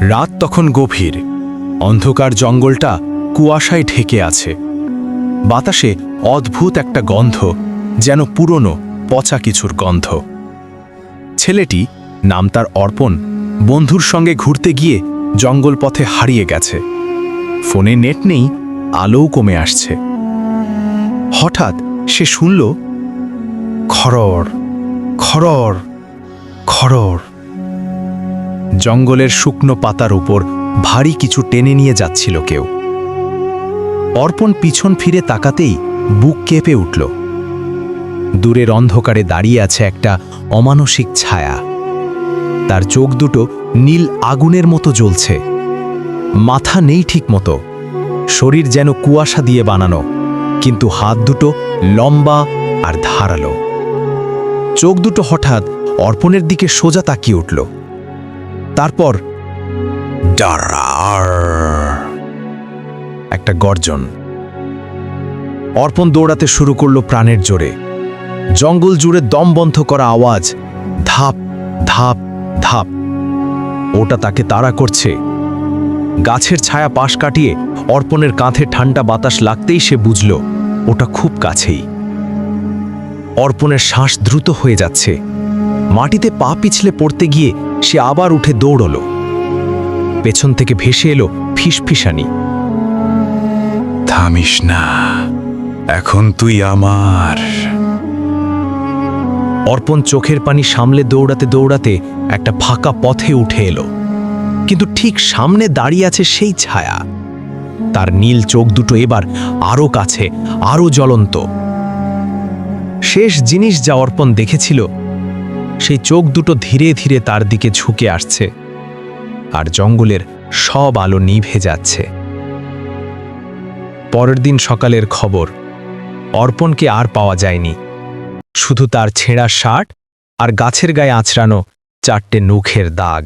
রাত তখন গভীর। অন্ধকার জঙ্গলটা কুয়াশায় ঢেকে আছে। বাতাসে অদ্ভুত একটা গন্ধ, যেন পুরনো, পচা কিছুর গন্ধ। ছেলেটি, নাম তার অর্পণ, বন্ধুর সঙ্গে ঘুরতে গিয়ে জঙ্গল পথে হারিয়ে গেছে। ফোনে নেট নেই, আলোও কমে আসছে। হঠাৎ সে শুনল খরর খরর খরর জঙ্গলের শুকনো পাতার উপর ভারী কিছু টেনে নিয়ে যাচ্ছিল কেউ। অর্পণ পিছন ফিরে তাকাতেই বুক কেঁপে উঠল। দূরের অন্ধকারে দাঁড়িয়ে আছে একটা অমানসিক ছায়া। তার চোখ দুটো নীল আগুনের মতো জ্বলছে। মাথা নেই ঠিক মতো শরীর যেন কুয়াশা দিয়ে বানানো, কিন্তু হাত দুটো লম্বা আর ধারালো। চোখ দুটো হঠাৎ অর্পণের দিকে সোজা তাকিয়ে উঠল। তারপর একটা গর্জন। অর্পণ দৌড়াতে শুরু করল প্রাণের জোরে। জঙ্গল জুড়ে দম বন্ধ করা আওয়াজ, ধাপ ধাপ ধাপ। ওটা তাকে তাড়া করছে। গাছের ছায়া পাশ কাটিয়ে অর্পণের কাঁধে ঠান্ডা বাতাস লাগতেই সে বুঝল, ওটা খুব কাছেই। অর্পণের শ্বাস দ্রুত হয়ে যাচ্ছে। মাটিতে পা পিছলে পড়তে গিয়ে সে আবার উঠে দৌড়ল। পেছন থেকে ভেসে এলো ফিসফিসানি। থামিস না এখন তুই আমার। অর্পণ চোখের পানি সামলে দৌড়াতে দৌড়াতে একটা ফাঁকা পথে উঠে এলো। কিন্তু ঠিক সামনে দাঁড়িয়ে আছে সেই ছায়া। তার নীল চোখ দুটো এবার আরও কাছে আরও জ্বলন্ত। শেষ জিনিস যা অর্পণ দেখেছিল সেই চোখ দুটো ধীরে ধীরে তার দিকে ঝুঁকে আসছে আর জঙ্গলের সব আলো নিভে যাচ্ছে। পরের দিন সকালের খবর, অর্পণকে আর পাওয়া যায়নি। শুধু তার ছেঁড়া শার্ট আর গাছের গায়ে আঁচড়ানো চারটে নুখের দাগ।